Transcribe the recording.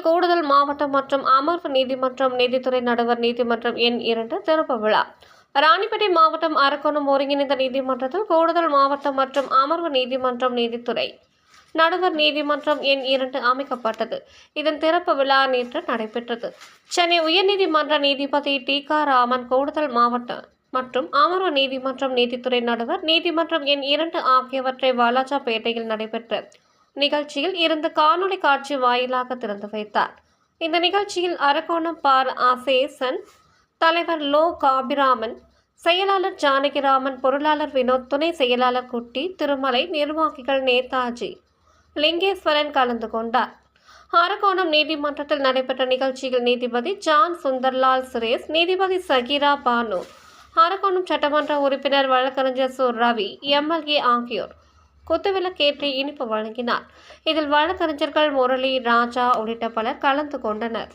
நிகழ்ச்சியில் கூடுதல் மாவட்டம் மற்றும் அமர்வு நீதிமன்றம் நீதித்துறை நடுவர் நீதிமன்றம் எண் இரண்டு திறப்பு விழா. ராணிப்பேட்டை மாவட்டம் அரக்கோணம் ஒருங்கிணைந்த நீதிமன்றத்தில் கூடுதல் மாவட்டம் மற்றும் அமர்வு நீதிமன்றம் நீதித்துறை நடுவர் நீதிமன்றம் எண் இரண்டு அமைக்கப்பட்டது. இதன் திறப்பு விழா நேற்று நடைபெற்றது. சென்னை உயர்நீதிமன்ற நீதிபதி டி. கா. ராமன் கூடுதல் மாவட்ட மற்றும் அமர்வு நீதிமன்றம் நீதித்துறை நடுவர் நீதிமன்றம் எண் இரண்டு ஆகியவற்றை வாலாஜாபேட்டையில் நடைபெற்ற நிகழ்ச்சியில் இருந்து காணொளி காட்சி வாயிலாக திறந்து வைத்தார். இந்த நிகழ்ச்சியில் அரக்கோணம் பார் ஆசேசன் தலைவர் லோ காபிராமன் செயலாளர் ஜானகிராமன் பொருளாளர் வினோத் துணை செயலாளர் குட்டி திருமலை நிர்வாகிகள் நேதாஜி லிங்கேஸ்வரன் கலந்து கொண்டார். அரக்கோணம் நீதிமன்றத்தில் நடைபெற்ற நிகழ்ச்சியில் நீதிபதி ஜான் சுந்தர்லால் சுரேஷ் நீதிபதி சகிரா பானு அரக்கோணம் சட்டமன்ற உறுப்பினர் வழக்கறிஞர் சு ரவி எம்எல்ஏ ஆகியோர். குத்துவிளக்கேற்றி இனிப்பு வழங்கினார். இதில் வழக்கறிஞர்கள் முரளி ராஜா உள்ளிட்ட பலர் கலந்து கொண்டனர்.